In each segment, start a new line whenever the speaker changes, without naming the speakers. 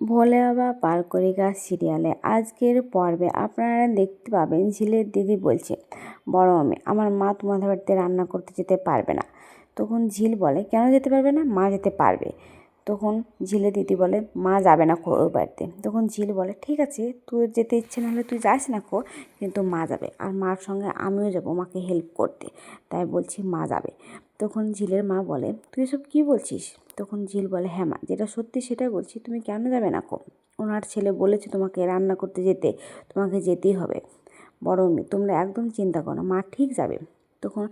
ভোলে বাবা পালকরিকা সিরিয়ালে। আজকের পর্বে আপনারা দেখতে পাবেন, ঝিলের দিদি বলছে, বড় মামি আমার মা তোমাদের বাড়িতে রান্না করতে যেতে পারবে না। তখন ঝিল বলে, কেন যেতে পারবে না? মা যেতে পারবে। তখন ঝিলে দিদি বলে, মা যাবে না খো বাড়িতে। তখন ঝিল বলে, ঠিক আছে, তোর যেতে ইচ্ছে না হলে তুই যাস না খো কিন্তু মা যাবে, আর মার সঙ্গে আমিও যাব, মাকে হেল্প করতে। তাই বলছি মা যাবে। তখন ঝিলের মা বলে, তুই এসব কী বলছিস? তখন ঝিল বলে হ্যাঁ মা, যেটা সত্যি সেটাই বলছি, তুমি কেন যাবে না কো? ওনার ছেলে বলেছে তোমাকে রান্না করতে যেতে, তোমাকে যেতেই হবে। বড় মেয়ে, তোমরা একদম চিন্তা করো মা ঠিক যাবে। তখন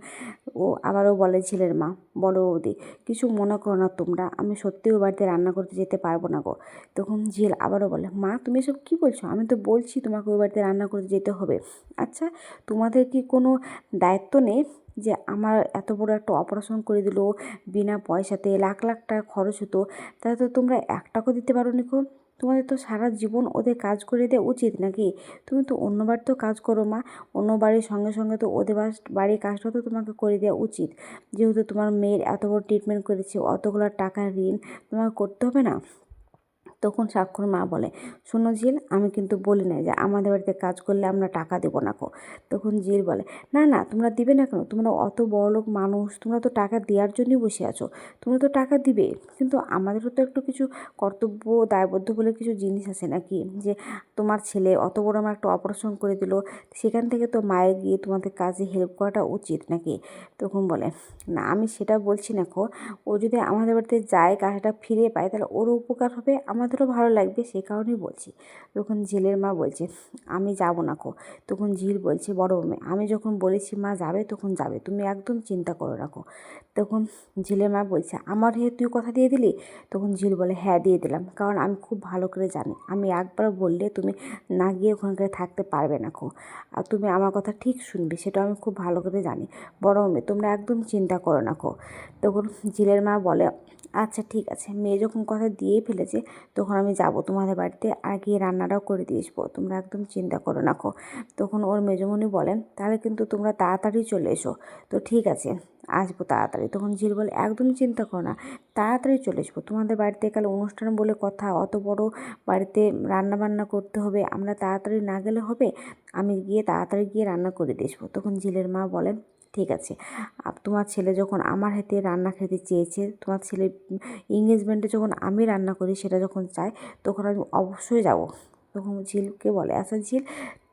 ও আবারও বলে, ছেলের মা, বড় বৌদি, কিছু মনে করো না তোমরা, আমি সত্যি ও বাড়িতে রান্না করতে যেতে পারব না গো। তখন ঝিল আবারও বলে, মা, তুমি এসব কী বলছো? আমি তো বলছি তোমাকে ওই বাড়িতে রান্না করতে যেতে হবে। আচ্ছা তোমাদের কি কোনো দায়িত্ব নেই যে আমার এত বড় একটা অপারেশন করে দিল, বিনা পয়সাতে লাখ লাখ টাকা খরচ হতো, তাহলে তো তোমরা এক টাকাও দিতে পারো নি গো। তোমাদের তো সারা জীবন ওদের কাজ করে দেওয়া উচিত নাকি? তুমি তো অন্য বাড়িতেও কাজ করো মা, অন্য বাড়ির সঙ্গে সঙ্গে তো ওদের বাড়ির কাজটা তো তোমাকে করে দেওয়া উচিত। যেহেতু তোমার মেয়ের এত বড় ট্রিটমেন্ট করেছে, অতগুলো টাকা ঋণ তোমাকে করতে হবে না? তখন সাক্ষর মা বলে, শোনো ঝিল, আমি কিন্তু বলি না যে আমাদের বাড়িতে কাজ করলে আমরা টাকা দেবো না কো। তখন ঝিল বলে, না না, তোমরা দিবে না কেন? তোমরা অত বড় লোক মানুষ, তোমরা তো টাকা দেওয়ার জন্যই বসে আছো। তোমরা তো টাকা দিবে, কিন্তু আমাদেরও তো একটু কিছু কর্তব্য দায়বদ্ধ বলে কিছু জিনিস আছে নাকি? যে তোমার ছেলে অত বড় আমার একটা অপারেশন করে দিল, সেখান থেকে তো মায়ে গিয়ে তোমাদের কাজে হেল্প করাটা উচিত নাকি? তখন বলে, না, আমি সেটা বলছি না কো। ও যদি আমাদের বাড়িতে যায়, কাজটা ফিরে পায়, তাহলে ওরও উপকার হবে আমাদেরও ভালো লাগবে সে কারণেই বলছি। তখন ঝিলের মা বলছে, আমি যাব না কো। তখন ঝিল বলছে, বড় মেয়ে, আমি যখন বলেছি মা যাবে, তখন যাবে। তুমি একদম চিন্তা করো রাখো তখন ঝিলের মা বলছে, আমার হে তুই কথা দিয়ে দিলি? তখন ঝিল বলে হ্যাঁ দিয়ে দিলাম। কারণ আমি খুব ভালো করে জানি। আমি একবার বললে তুমি না গিয়ে ওখানকার থাকতে পারবে না কো। আর তুমি আমার কথা ঠিক শুনবে সেটা আমি খুব ভালো করে জানি। বড় মেয়ে, তোমরা একদম চিন্তা করো না কো। তখন ঝিলের মা বলে আচ্ছা ঠিক আছে। মেয়ে যখন কথা দিয়ে ফেলেছে, তখন আমি যাব তোমাদের বাড়িতে, আর গিয়ে রান্নাটাও করে দিয়ে আসব। তোমরা একদম চিন্তা করো না কো। তখন ওর মেজমণি বলেন, তাহলে কিন্তু তোমরা তাড়াতাড়ি চলে এসো। তো ঠিক আছে, আসব তাড়াতাড়ি। তখন ঝিল বলে, একদম চিন্তা করো না, তাড়াতাড়ি চলে আসব তোমাদের বাড়িতে কাল অনুষ্ঠান বলে কথা, অত বড় বাড়িতে রান্না বান্না করতে হবে, আমরা তাড়াতাড়ি না গেলে হবে, আমি গিয়ে তাড়াতাড়ি গিয়ে রান্না করে দিয়ে আসব। তখন ঝিলের মা বলেন ঠিক আছে। তোমার ছেলে যখন আমার হাতে রান্না খেতে চেয়েছে, তোমার ছেলে এঙ্গেজমেন্টে যখন আমি রান্না করি, সেটা যখন চায়, তখন আমি অবশ্যই যাব। তখন ঝিলকে বলে আচ্ছা ঝিল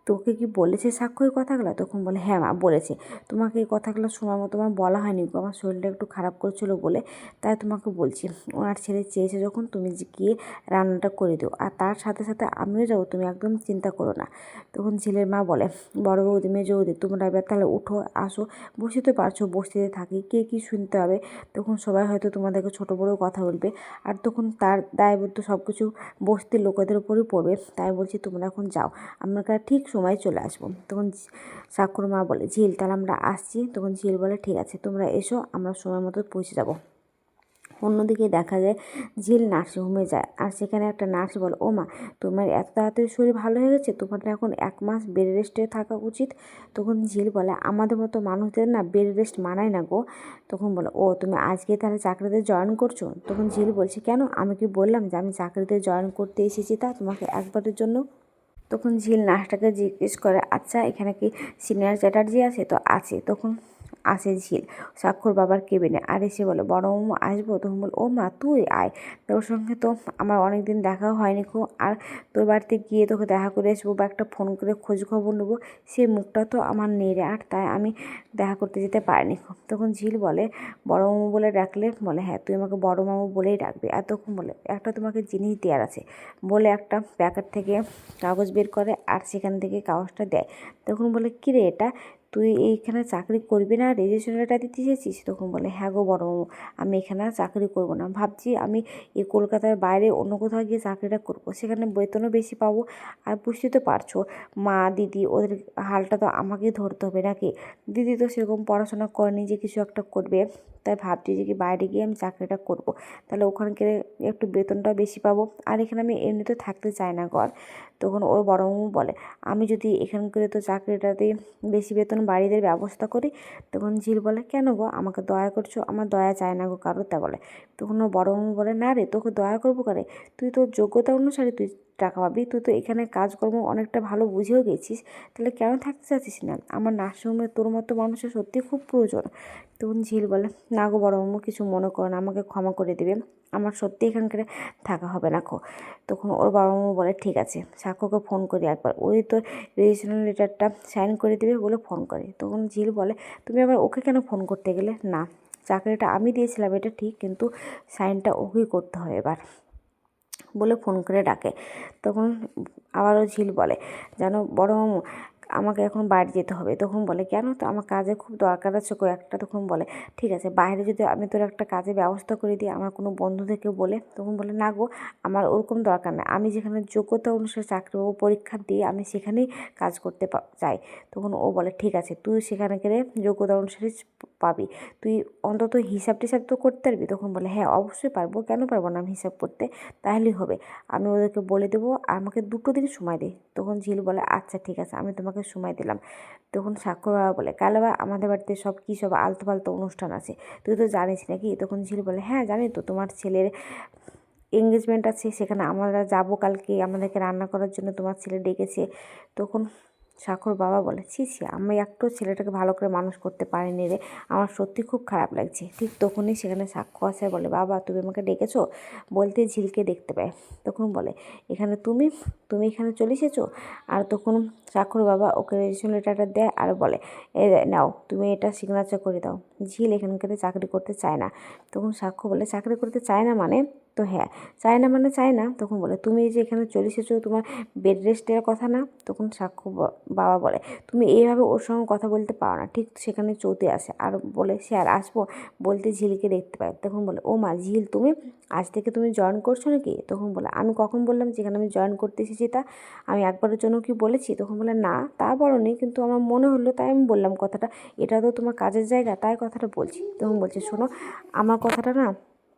তোকে কি বলেছে সাক্ষ্য এই কথাগুলো? তখন বলে হ্যাঁ মা, বলেছে। তোমাকে এই কথাগুলো সময় মতো আমার বলা হয়নি গো। আমার শরীরটা একটু খারাপ করছিল বলে তাই তোমাকে বলছি। ওনার ছেলে চেয়েছে যখন তুমি গিয়ে রান্নাটা করে দিও। আর তার সাথে সাথে আমিও যাব, তুমি একদম চিন্তা করো না। তখন ছেলের মা বলে, বড় বৌদি, মেয়ে বৌদি তোমরা এবার তাহলে উঠো, আসো বসে তো পারছ বসতে থাকি, কে কী শুনতে হবে? তখন সবাই হয়তো তোমাদেরকে ছোটো বড়ো কথা বলবে। আর তখন তার দায়বদ্ধ সব কিছু বস্তির লোকেদের উপরই পড়বে। তাই বলছি, তোমরা এখন যাও। আমরা ঠিক সময় চলে আসব। তখন সাক্ষর মা বলে, ঝিল, তাহলে আমরা আসছি। তখন ঝিল বলে, ঠিক আছে, তোমরা এসো, আমরা সময় মতো পৌঁছে যাব। অন্যদিকে দেখা যায়, ঝিল নার্সিংহোমে যায় আর সেখানে একটা নার্স বলে, ও মা, তোমার এত তাড়াতাড়ি শরীর ভালো হয়ে গেছে? তোমার এখন এক মাস বেড রেস্টে থাকা উচিত? তখন ঝিল বলে, আমাদের মতো মানুষদের না বেড রেস্ট মানায় না গো। তখন বলে, ও, তুমি আজকে তাহলে চাকরিতে জয়েন করছ? তখন ঝিল বলছে, কেন? আমি কি বললাম যে আমি চাকরিতে জয়েন করতে এসেছি তা তোমাকে একবারের জন্য? তখন ঝিল নার্সটাকে জিজ্ঞেস করে আচ্ছা এখানে কি সিনিয়র চ্যাটার্জি আছে? তো আছে। তখন আসে ঝিল স্বাক্ষর বাবার কেবিনে। আর এসে বলে, বড় মামু, আসব? তখন বল, ও মা, তুই আয়। তোর সঙ্গে তো আমার অনেক দিন দেখাও হয়নি খুব। আর তোর বাড়িতে গিয়ে তোকে দেখা করে আসব বা একটা ফোন করে খোঁজ খবর নেব। সে মুখটা তো আমার নেই রে আর তাই আমি দেখা করতে যেতে পারিনি খুব। তখন ঝিল বলে, বড় মামু বলে ডাকলে? বলে হ্যাঁ তুই আমাকে বড় মামু বলেই ডাকবি। তখন বলে, একটা তোমাকে জিনিস দেওয়ার আছে। বলে একটা প্যাকেট থেকে কাগজ বের করে, আর সেখান থেকে কাগজটা দেয়। তখন বলে কী রে এটা? তুই এইখানে চাকরি করবি না? রেজিস্ট্রেশন লেটার দিতে এসেছিস তখন বলে হ্যাঁ গো বড় আমি এখানে চাকরি করব না। ভাবছি আমি এই কলকাতার বাইরে অন্য কোথাও গিয়ে চাকরিটা করব। সেখানে বেতনও বেশি পাবো। আর বুঝতে তো পারছ, মা, দিদি, ওদের হালটা তো আমাকেই ধরতে হবে নাকি? দিদি তো সেরকম পড়াশোনা করেনি যে কিছু একটা করবে। তাই ভাবছি যে কি বাইরে গিয়ে আমি চাকরিটা করব। তাহলে ওখানে গেলে একটু বেতনটাও বেশি পাবো। আর এখানে আমি এমনিতে থাকতে চাই না ঘর। তখন ওর বড় বলে, আমি যদি এখানকার তো চাকরিটাতে বেশি বেতন বাড়িদের ব্যবস্থা করি। তখন ঝিল বলে, কেন গো? আমাকে দয়া করছ, আমার দয়া চায় না গো কারোর, তা বলে। তখন ও বড় মামু বলে, না রে, তোকে দয়া করব কারে? তুই তোর যোগ্যতা অনুসারে তুই টাকা পাবি। তুই তো এখানে কাজকর্ম অনেকটা ভালো বুঝেও গেছিস। তাহলে কেন থাকতে চাচ্ছিস না? আমার নার্সিংহোমে তোর মতো মানুষের সত্যি খুব প্রয়োজন। তখন ঝিল বলে, না গো বড় মামু, কিছু মনে করো না, আমাকে ক্ষমা করে দেবে। আমার সত্যি এখানকার থাকা হবে না, খো। তখন ওর বাবা মা বলে, ঠিক আছে, সাক্ষ্যকে ফোন করি একবার। ওই তোর রেজিস্ট্রেশন লেটারটা সাইন করে দেবে বলে ফোন করে। তখন ঝিল বলে, তুমি আবার ওকে কেন ফোন করতে গেলে? না, চাকরিটা আমি দিয়েছিলাম, এটা ঠিক, কিন্তু সাইনটা ওকেই করতে হয় এবার। বলে ফোন করে ডাকে। তখন আবারও ঝিল বলে, জানো বড় আমাকে এখন বাড়ি যেতে হবে। তখন বলে, কেন তো? আমার কাজে খুব দরকার আছে। কয়েকটা তখন বলে, ঠিক আছে, বাইরে যদি আমি তোর একটা কাজে ব্যবস্থা করে দিই, আমার কোনো বন্ধুদেরকে বলে, তখন বলে, না গো, আমার ওরকম দরকার নেই। আমি যেখানে যোগ্যতা অনুসারে চাকরি পাবো, পরীক্ষা দিয়ে আমি সেখানেই কাজ করতে চাই তখন ও বলে, ঠিক আছে, তুই সেখানে গেলে যোগ্যতা অনুসারে পাবি। তুই অন্তত হিসাব টিসাব তো করতে পারবি? তখন বলে হ্যাঁ অবশ্যই পারব। কেন পারব না আমি হিসাব করতে? তাহলেই হবে। আমি ওদেরকে বলে দেবো, আমাকে দুটো দিন সময় দে। তখন ঝিল বলে আচ্ছা ঠিক আছে, আমি তোমাকে সময় দিলাম। তখন সাক্ষর বাবা বলে, কাল আবার আমাদের বাড়িতে সব কী সব আলতো ফালতো অনুষ্ঠান আছে? তুই তো জানিস নাকি? তখন ঝিল বলে হ্যাঁ জানি তো, তোমার ছেলের এঙ্গেজমেন্ট আছে, সেখানে আমরা যাব কালকে। আমাদেরকে রান্না করার জন্য তোমার ছেলে ডেকেছে। তখন সাক্ষর বাবা বলে, ছি ছি, আমি একটু ছেলেটাকে ভালো করে মানুষ করতে পারিনি রে। আমার সত্যি খুব খারাপ লাগছে। ঠিক তখনই সেখানে সাক্ষ্য আসে বলে, বাবা, তুমি আমাকে ডেকেছো? বলতে ঝিলকে দেখতে পায়। তখন বলে, এখানে তুমি? তুমি এখানে চলে এসেছ? আর তখন সাক্ষর বাবা ওকে রেজিস্ট্রেশন লেটারটা দেয় আর বলে, এ, নাও, তুমি এটা সিগনেচার করে দাও। ঝিল এখানকার চাকরি করতে চায় না। তখন সাক্ষ্য বলে, চাকরি করতে চায় না মানে? তো হ্যাঁ চায় না মানে চায় না। তখন বলে, তুমি যে এখানে চলে এসেছ, তোমার বেড রেস্টের কথা না? তখন সাক্ষ্য বাবা বলে, তুমি এইভাবে ওর সঙ্গে কথা বলতে পারো না। ঠিক সেখানে চৌতে আসে। আর বলে, সে আর আসব? বলতে ঝিলকে দেখতে পায়। তখন বলে, ও মা, ঝিল, তুমি আজ থেকে তুমি জয়েন করছ নাকি? তখন বলে, আমি কখন বললাম যেখানে আমি জয়েন করতে এসেছি তা? আমি একবারের জন্য কি বলেছি? তখন বলে, না, তা বলনি, কিন্তু আমার মনে হলো তাই আমি বললাম কথাটা। এটা তো তোমার কাজের জায়গা, তাই কথাটা বলছি। তখন বলছে, শোনো, আমার কথাটা না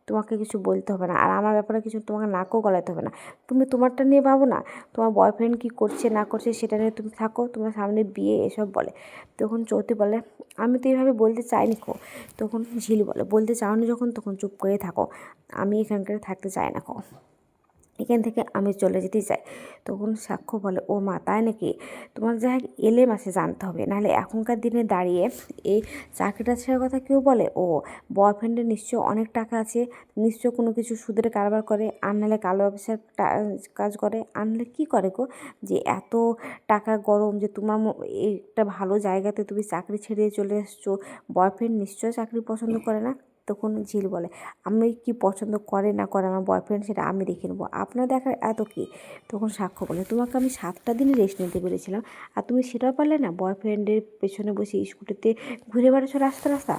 তোমাকে কিছু বলতে হবে না। আর আমার ব্যাপারে কিছু তোমাকে নাকও গলাতে হবে না। তুমি তোমারটা নিয়ে ভাবো না, তোমার বয়ফ্রেন্ড কী করছে, না করছে, সেটা নিয়ে তুমি থাকো, তোমার সামনে বিয়ে, এসব বলে। তখন চৌতি বলে, আমি তো এইভাবে বলতে চাইনি খো তখন ঝিল বলে, বলতে চাওনি যখন, তখন চুপ করে থাকো। আমি এখানকার থাকতে চাই না খো এখান থেকে আমি চলে যেতে চাই। তখন সাক্ষ্য বলে, ও মা, তাই নাকি? তোমার যা এলে মাসে জানতে হবে। নাহলে এখনকার দিনে দাঁড়িয়ে এই চাকরিটা ছেড়ার কথা কেউ বলে? ও বয়ফ্রেন্ডের নিশ্চয় অনেক টাকা আছে। নিশ্চয় কোনো কিছু সুদের কারবার করে। আর নাহলে কালো ব্যবসার কাজ করে। আর নাহলে কী করে গো? যে এত টাকা গরম যে তোমার একটা ভালো জায়গাতে তুমি চাকরি ছেড়ে চলে এসছো। বয়ফ্রেন্ড নিশ্চয় চাকরি পছন্দ করে না। তখন ঝিল বলে। আমি কি পছন্দ করে না করে আমার বয়ফ্রেন্ড সেটা আমি দেখে নেব। আপনার দেখার এত কি? তখন সাক্ষ্য বলে, তোমাকে আমি সাতটা দিন রেস্ট নিতে বলেছিলাম। আর তুমি সেটাও পারলে না? বয়ফ্রেন্ডের পেছনে বসে স্কুটিতে ঘুরে বেড়াচ্ছ রাস্তা রাস্তা?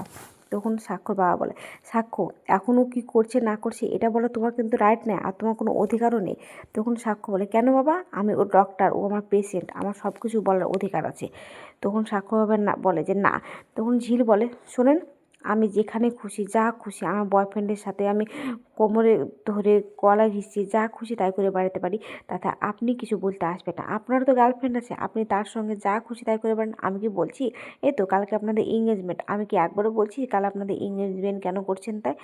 তখন সাক্ষর বাবা বলে, সাক্ষ্য এখনও কি করছে না করছে এটা বলে তোমার কিন্তু রাইট নেই আর তোমার কোনো অধিকারও নেই। তখন সাক্ষ্য বলে, কেন বাবা? আমি ওর ডক্টর ও আমার পেশেন্ট আমার সব কিছু বলার অধিকার আছে। তখন সাক্ষ্য বাবা না বলে যে, না। তখন ঝিল বলে, শোনেন আমি যেখানে খুশি, যা খুশি, আমার বয়ফ্রেন্ডের সাথে আমি কোমরে ধরে গলায় ঘিসছি, যা খুশি তাই করে বাড়াতে পারি। তাতে আপনি কিছু বলতে আসবে না। আপনারও তো গার্লফ্রেন্ড আছে, আপনি তার সঙ্গে যা খুশি তাই করে বেড়ান। আমি কি বলছি? এই তো কালকে আপনাদের এঙ্গেজমেন্ট আমি কি একবারও বলছি কাল আপনাদের এঙ্গেজমেন্ট কেন করছেন তাই?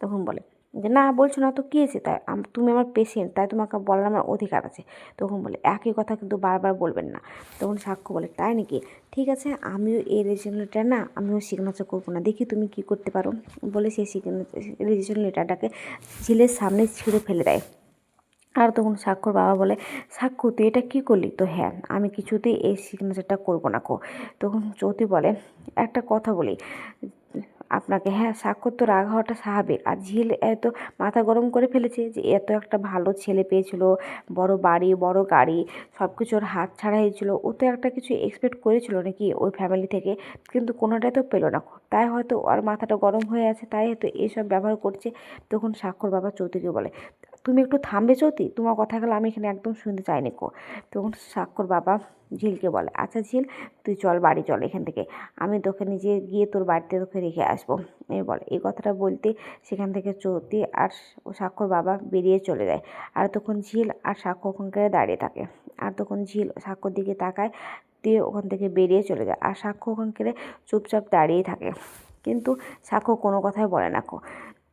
তখন বলে। যে, না, বলছো না তো কী হয়েছে? তাই তুমি আমার পেশেন্ট তাই তোমাকে বলার আমার অধিকার আছে। তখন বলে, একই কথা কিন্তু বারবার বলবেন না। তখন সাক্ষ্য বলে, তাই নাকি? ঠিক আছে, আমিও এই রেজিস্ট্রেশন লেটার না, আমিও সিগনেচার করব না। দেখি তুমি কি করতে পারো। বলে সেই সিগনেচার রেজিস্ট্রেশন লেটারটাকে ঝিলের সামনে ছিঁড়ে ফেলে দেয়। আর তখন সাক্ষর বাবা বলে, সাক্ষ্য, তুই এটা কী করলি? তো হ্যাঁ আমি কিছুতেই এই সিগনেচারটা করব না কো। তখন চৌতি বলে, একটা কথা বলি আপনাকে হ্যাঁ সাক্ষর তো রাগ হওয়াটা স্বাভাবিক। আর ঝিল এত মাথা গরম করে ফেলেছে যে, এত একটা ভালো ছেলে পেয়েছিল, বড় বাড়ি, বড় গাড়ি সব কিছু ওর হাত ছাড়া হয়েছিল। ও তো একটা কিছু এক্সপেক্ট করেছিল নাকি ওই ফ্যামিলি থেকে, কিন্তু কোনোটাই তো পেল না। তাই হয়তো ওর মাথাটা গরম হয়ে আছে, তাই হয়তো এইসব ব্যবহার করছে, তখন সাক্ষর বাবা চৌধুরীকে বলে তুমি একটু থামবে চৌতি তোমার কথাগুলো আমি এখানে একদম শুনতে চাইনি কো। তখন স্বাক্ষর বাবা ঝিলকে বলে আচ্ছা ঝিল, তুই চল, বাড়ি চল এখান থেকে। আমি তোকে নিজে গিয়ে তোর বাড়িতে তোকে রেখে আসব। এই বলে। এই কথাটা বলতে সেখান থেকে চৌতি আর ও স্বাক্ষর বাবা বেরিয়ে চলে যায়। আর তখন ঝিল আর সাক্ষ্য ওখানকার দাঁড়িয়ে থাকে। আর তখন ঝিল সাক্ষ্যর দিকে তাকায় দিয়ে ওখান থেকে বেরিয়ে চলে যায়। আর সাক্ষ্য ওখানকে চুপচাপ দাঁড়িয়েই থাকে। কিন্তু সাক্ষ্য কোনো কথাই বলে না কো।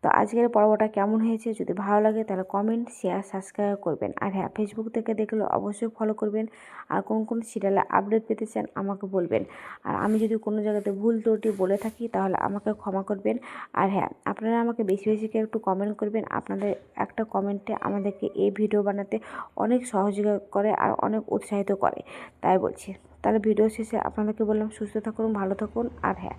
তো আজকের পর্বটা কেমন হয়েছে যদি ভালো লাগে তাহলে কমেন্ট শেয়ার সাবস্ক্রাইব করবেন। আর হ্যাঁ ফেসবুক থেকে দেখলে অবশ্যই ফলো করবেন। আর কোন কোন সিরিয়ালে আপডেট পেতে চান আমাকে বলবেন। আর আমি যদি কোনো জায়গাতে ভুল ত্রুটি বলে থাকি তাহলে আমাকে ক্ষমা করবেন। আর হ্যাঁ আপনারা আমাকে বেশি বেশি করে একটু কমেন্ট করবেন। আপনাদের একটা কমেন্টে আমাদেরকে এই ভিডিও বানাতে অনেক সহযোগিতা করে আর অনেক উৎসাহিত করে। তাই বলছি। তাহলে ভিডিও শেষে আপনাদেরকে বললাম, সুস্থ থাকুন, ভালো থাকুন। আর হ্যাঁ